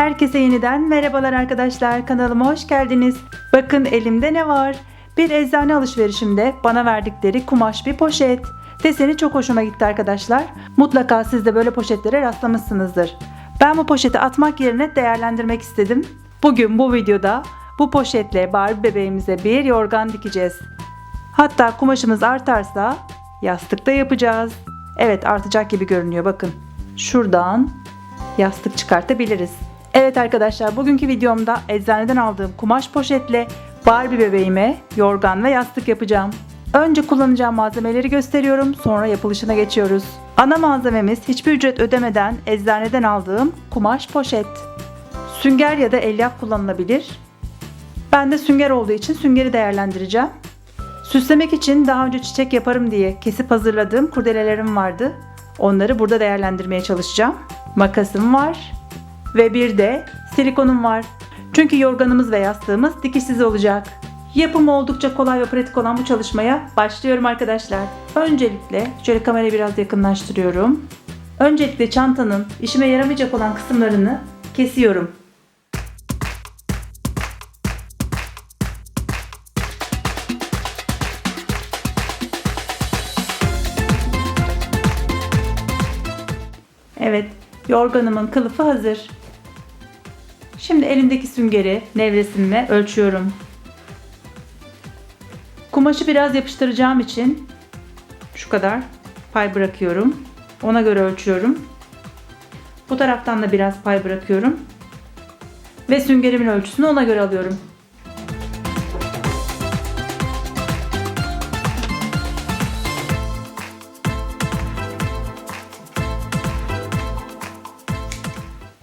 Herkese yeniden merhabalar arkadaşlar. Kanalıma hoş geldiniz. Bakın elimde ne var? Bir eczane alışverişimde bana verdikleri kumaş bir poşet. Deseni çok hoşuma gitti arkadaşlar. Mutlaka siz de böyle poşetlere rastlamışsınızdır. Ben bu poşeti atmak yerine değerlendirmek istedim. Bugün bu videoda bu poşetle Barbie bebeğimize bir yorgan dikeceğiz. Hatta kumaşımız artarsa yastık da yapacağız. Evet artacak gibi görünüyor bakın. Şuradan yastık çıkartabiliriz. Evet arkadaşlar bugünkü videomda eczaneden aldığım kumaş poşetle Barbie bebeğime yorgan ve yastık yapacağım. Önce kullanacağım malzemeleri gösteriyorum sonra yapılışına geçiyoruz. Ana malzememiz hiçbir ücret ödemeden eczaneden aldığım kumaş poşet. Sünger ya da elyaf kullanılabilir. Ben de sünger olduğu için süngeri değerlendireceğim. Süslemek için daha önce çiçek yaparım diye kesip hazırladığım kurdelelerim vardı. Onları burada değerlendirmeye çalışacağım. Makasım var ve bir de silikonum var. Çünkü yorganımız ve yastığımız dikişsiz olacak. Yapımı oldukça kolay ve pratik olan bu çalışmaya başlıyorum arkadaşlar. Öncelikle şöyle kamerayı biraz yakınlaştırıyorum. Öncelikle çantanın işime yaramayacak olan kısımlarını kesiyorum. Evet, yorganımın kılıfı hazır. Şimdi elimdeki süngeri nevresimle ölçüyorum. Kumaşı biraz yapıştıracağım için şu kadar pay bırakıyorum. Ona göre ölçüyorum. Bu taraftan da biraz pay bırakıyorum. Ve süngerimin ölçüsünü ona göre alıyorum.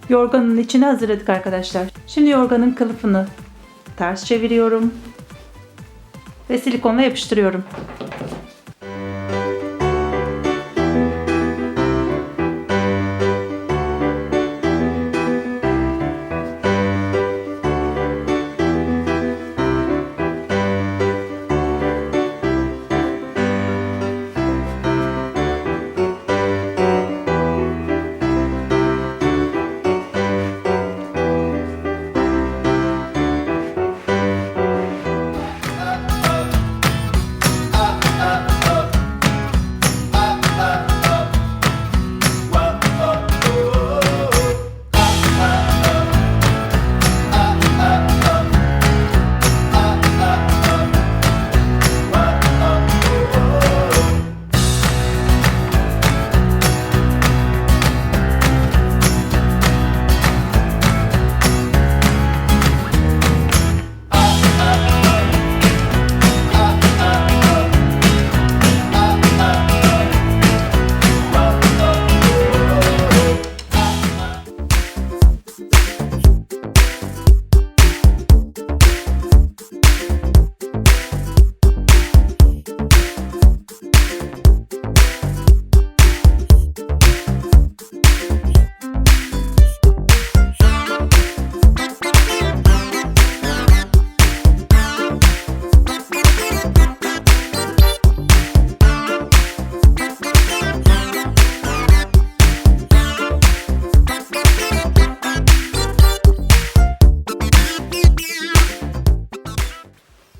Yorganın içine hazırladık arkadaşlar. Şimdi yorganın kılıfını ters çeviriyorum ve silikonla yapıştırıyorum.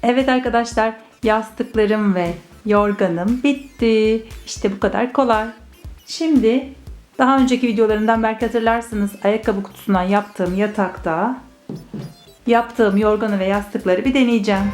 Evet arkadaşlar yastıklarım ve yorganım bitti. İşte bu kadar kolay. Şimdi daha önceki videolarımdan belki hatırlarsınız ayakkabı kutusundan yaptığım yatakta yaptığım yorganı ve yastıkları bir deneyeceğim.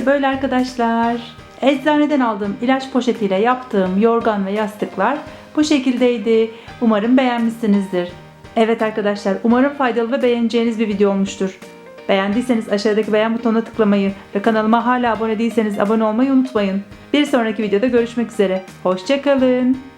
İşte böyle arkadaşlar. Eczaneden aldığım ilaç poşetiyle yaptığım yorgan ve yastıklar bu şekildeydi. Umarım beğenmişsinizdir. Evet arkadaşlar umarım faydalı ve beğeneceğiniz bir video olmuştur. Beğendiyseniz aşağıdaki beğen butonuna tıklamayı ve kanalıma hala abone değilseniz abone olmayı unutmayın. Bir sonraki videoda görüşmek üzere. Hoşçakalın.